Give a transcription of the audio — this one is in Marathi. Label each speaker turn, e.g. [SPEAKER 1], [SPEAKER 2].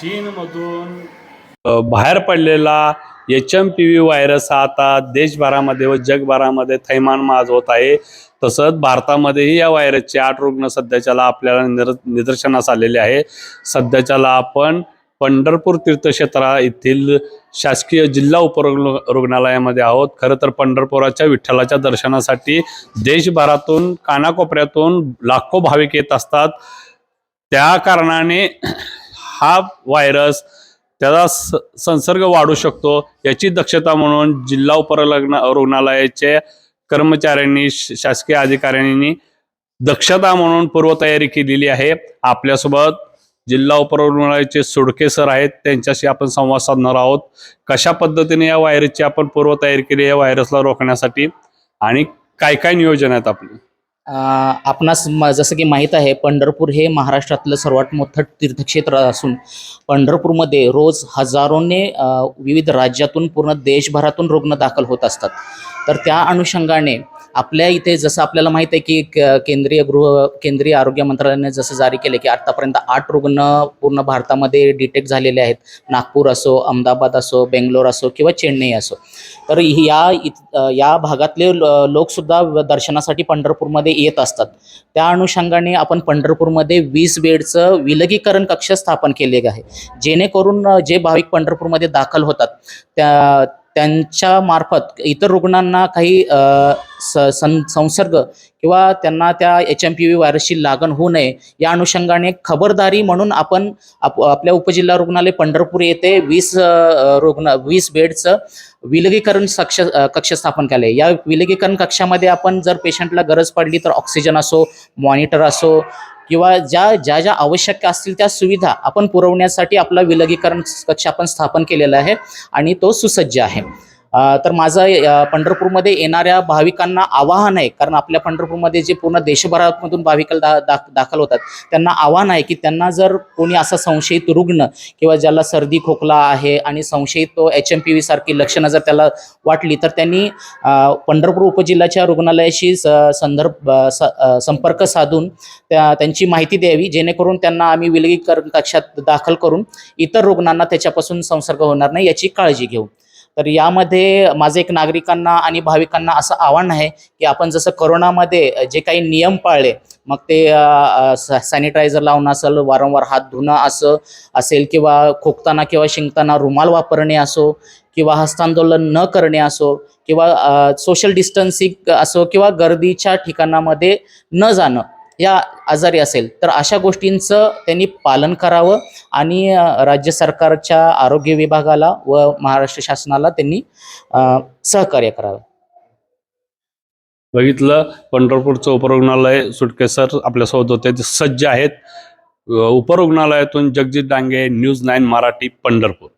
[SPEAKER 1] चीनमधून बाहेर पडलेला H M P V virus हा आता देशभरामध्ये व जगभरामध्ये थैमान माजवत आहे. तसंच भारतामध्येही या व्हायरसचे आठ रुग्ण सध्याच्याला आपल्याला निर निदर्शनास आलेले आहे. सध्याच्याला आपण पंढरपूर तीर्थक्षेत्रा येथील शासकीय जिल्हा उपरुग्ण रुग्णालयामध्ये आहोत. खरं तर पंढरपुराच्या विठ्ठलाच्या दर्शनासाठी देशभरातून कानाकोपऱ्यातून लाखो भाविक येत असतात. त्या कारणाने हा व्हायरस त्याचा स संसर्ग वाढू शकतो याची दक्षता म्हणून जिल्हा उपलग्न रुग्णालयाचे कर्मचाऱ्यांनी श- शासकीय अधिकाऱ्यांनी दक्षता म्हणून पूर्वतयारी केलेली आहे. आपल्यासोबत जिल्हा उपरुग्णालयाचे सुडके सर आहेत त्यांच्याशी आपण संवाद साधणार आहोत. कशा पद्धतीने या व्हायरसची आपण पूर्वतयारी केली या व्हायरसला रोखण्यासाठी? आणि काय काय नियोजन आहेत आपले?
[SPEAKER 2] आपणास म- जसं की माहीत आहे पंढरपूर हे महाराष्ट्रातलं सर्वात मोठं तीर्थक्षेत्र असून पंढरपूरमध्ये रोज हजारोने विविध राज्यातून पूर्ण देशभरातून रुग्ण दाखल होत असतात. तर त्या अनुषंगाने आपल्या इथे जसं आपल्याला माहीत आहे की केंद्रीय गृह केंद्रीय आरोग्य मंत्रालयाने जसं जारी केले की आतापर्यंत आठ रुग्ण पूर्ण भारतामध्ये डिटेक्ट झालेले आहेत. नागपूर असो अहमदाबाद असो बेंगलोर असो किंवा चेन्नई असो. तर या या भागातले लोकसुद्धा दर्शनासाठी पंढरपूरमध्ये येत असतात. त्या अनुषंगाने आपण पंढरपूरमध्ये वीस बेडचं विलगीकरण कक्ष स्थापन केले आहे. जेणेकरून जे भाविक पंढरपूरमध्ये दाखल होतात त्या त्यांच्या मार्फत इतर रुग्णांना काही स सं संसर्ग किंवा त्यांना त्या एच एम पी व्ही व्हायरसची लागण होऊ नये या अनुषंगाने खबरदारी म्हणून आपण आप आपल्या उपजिल्हा रुग्णालय पंढरपूर येथे वीस रुग्ण वीस बेडचं विलगीकरण कक्ष कक्ष स्थापन केले या विलगीकरण कक्षामध्ये आपण जर पेशंटला गरज पडली तर ऑक्सिजन असो मॉनिटर असो किंवा ज्या ज्या ज्या आवश्यक असतील त्या सुविधा आपण पुरवण्यासाठी आपला विलगीकरण कक्ष आपण स्थापन केलेला आहे आणि तो सुसज्ज आहे. तर माझं पंढरपूरमध्ये येणाऱ्या भाविकांना आवाहन आहे कारण आपल्या पंढरपूरमध्ये जे पूर्ण देशभरामधून भाविक दा, दा दाखल होतात त्यांना आव्हान आहे की त्यांना जर कोणी असा संशयित रुग्ण किंवा ज्याला सर्दी खोकला आहे आणि संशयित तो एच एम पी व्ही सारखी लक्षणं जर त्याला वाटली तर त्यांनी पंढरपूर उपजिल्ह्याच्या रुग्णालयाशी स संदर्भ स संपर्क साधून त्या त्यांची माहिती द्यावी जेणेकरून त्यांना आम्ही विलगीकरण कक्षात दाखल करून इतर रुग्णांना त्याच्यापासून संसर्ग होणार नाही याची काळजी घेऊ. तर यामध्ये माझं एक नागरिकांना आणि भाविकांना असं आव्हान आहे की आपण जसं करोनामध्ये जे काही नियम पाळले मग ते सॅनिटायझर लावणं असेल वारंवार हात धुणं असं असेल किंवा खोकताना किंवा शिंकताना रुमाल वापरणे असो किंवा हस्तांदोलन न करणे असो किंवा सोशल डिस्टन्सिंग असो किंवा गर्दीच्या ठिकाणामध्ये न जाणं. या आजारी असेल तर अशा गोष्टींचं त्यांनी पालन करावं आणि राज्य सरकारच्या आरोग्य विभागाला व महाराष्ट्र शासनाला त्यांनी सहकार्य करावं.
[SPEAKER 1] बघितलं पंढरपूरचं उपरुग्णालय सुटके सर आपल्यासोबत होते ते सज्ज आहेत. उपरुग्णालयातून जगजित डांगे न्यूज नाईन मराठी पंढरपूर.